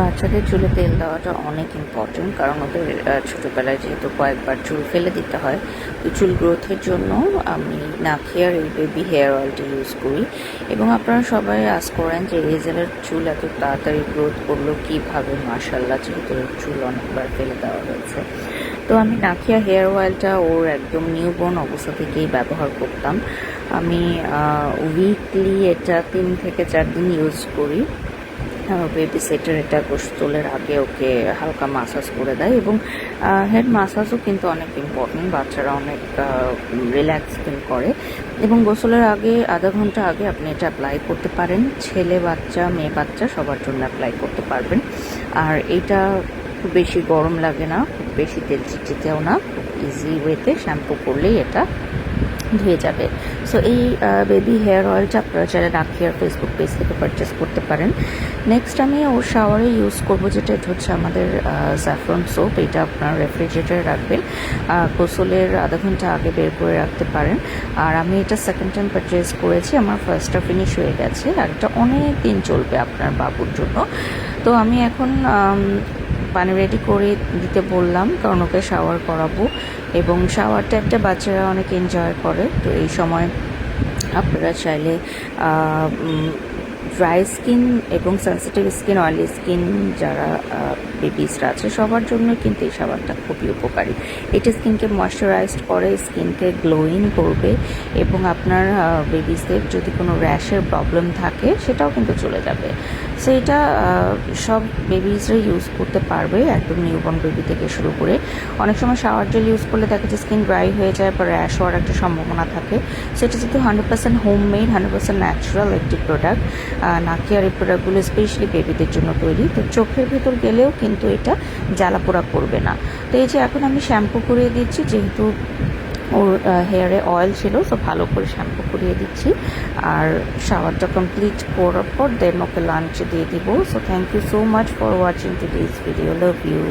বাচ্চাদের চুলে তেল দেওয়াটা অনেক ইম্পর্টেন্ট কারণ ওদের ছোটোবেলায় যেহেতু কয়েকবার চুল ফেলে দিতে হয়, তো চুল গ্রোথের জন্য আমি নাখিয়ার এই বেবি হেয়ার অয়েলটি ইউজ করি। এবং আপনারা সবাই আস করেন যে রেজেলের চুল এত তাড়াতাড়ি গ্রোথ করল কীভাবে? মার্শাল্লাহ যেহেতু চুল অনেকবার ফেলে দেওয়া হয়েছে। তো আমি নাখিয়া হেয়ার অয়েলটা ওর একদম নিউবর্ন অবস্থা থেকেই ব্যবহার করতাম। আমি উইকলি এটা তিন থেকে চার দিন ইউজ করি। বেবি সেটার এটা গোসলের আগে ওকে হালকা মাসাজ করে দেয় এবং হেড মাসাজও কিন্তু অনেক ইম্পর্টেন্ট বাচ্চারা অনেক রিল্যাক্স ফিল করে। এবং গোসলের আগে, আধা ঘণ্টা আগে আপনি এটা অ্যাপ্লাই করতে পারেন। ছেলে বাচ্চা, মেয়ে বাচ্চা সবার জন্য অ্যাপ্লাই করতে পারবেন। আর এটা খুব বেশি গরম লাগে না, খুব বেশি তেল চিটচিতেও না, খুব ইজি ওয়েতে শ্যাম্পু করলেই এটা ধুয়ে যাবে। সো এই বেবি হেয়ার অয়েলটা আপনারা চাইলে নাখিয়ার ফেসবুক পেজ থেকে পারচেস করতে পারেন। নেক্সট আমি ওর শাওয়ারে ইউজ করব যেটা এটা হচ্ছে আমাদের স্যাফরন সোপ এটা আপনার রেফ্রিজারেটারে রাখবেন। আহ, গোসলের আধা ঘণ্টা আগে বের করে রাখতে পারেন। আর আমি এটা সেকেন্ড টাইম পারচেস করেছি। আমার ফার্স্টটা ফিনিশ হয়ে গেছে। আর এটা অনেক দিন চলবে আপনার বাবুর জন্য। তো আমি এখন পানি রেডি করে দিতে বললাম কারণ ওকে শাওয়ার করাবো। এবং শাওয়ারটা একটা বাচ্চারা অনেক এনজয় করে। তো এই সময় আপনারা চাইলে ড্রাই স্কিন এবং সেন্সিটিভ স্কিন, অয়েলি স্কিন যারা বেবিসরা আছে, সবার জন্য কিন্তু এই সাবানটা খুবই উপকারী। এটা স্কিনকে ময়শ্চারাইজড করে, স্কিনকে গ্লোয়িং করবে এবং আপনার বেবিসদের যদি কোনো র্যাশের প্রবলেম থাকে, সেটাও কিন্তু চলে যাবে। সো এটা সব বেবিসরা ইউজ করতে পারবে, একদম নিউবর্ন বেবি থেকে শুরু করে। অনেক সময় শাওয়ার জেল ইউজ করলে দেখা যায় স্কিন ড্রাই হয়ে যায় বা র্যাশ হওয়ার একটা সম্ভাবনা থাকে। সেটা যেহেতু hundred percent home made hundred percent natural একটি প্রোডাক্ট নাকিয়ার এই প্রোডাক্টগুলো স্পেশালি বেবিদের জন্য তৈরি। তো চোখের ভেতর গেলেও কিন্তু এটা জ্বালা পোড়া করবে না। তো এই যে এখন আমি শ্যাম্পু করিয়ে দিচ্ছি, যেহেতু ওর হেয়ারে অয়েল ছিল, তো ভালো করে শ্যাম্পু করিয়ে দিচ্ছি। আর শাওয়ারটা কমপ্লিট করার পর দেন ওকে লাঞ্চ দিয়ে দিব। So thank you so much for watching to this video love you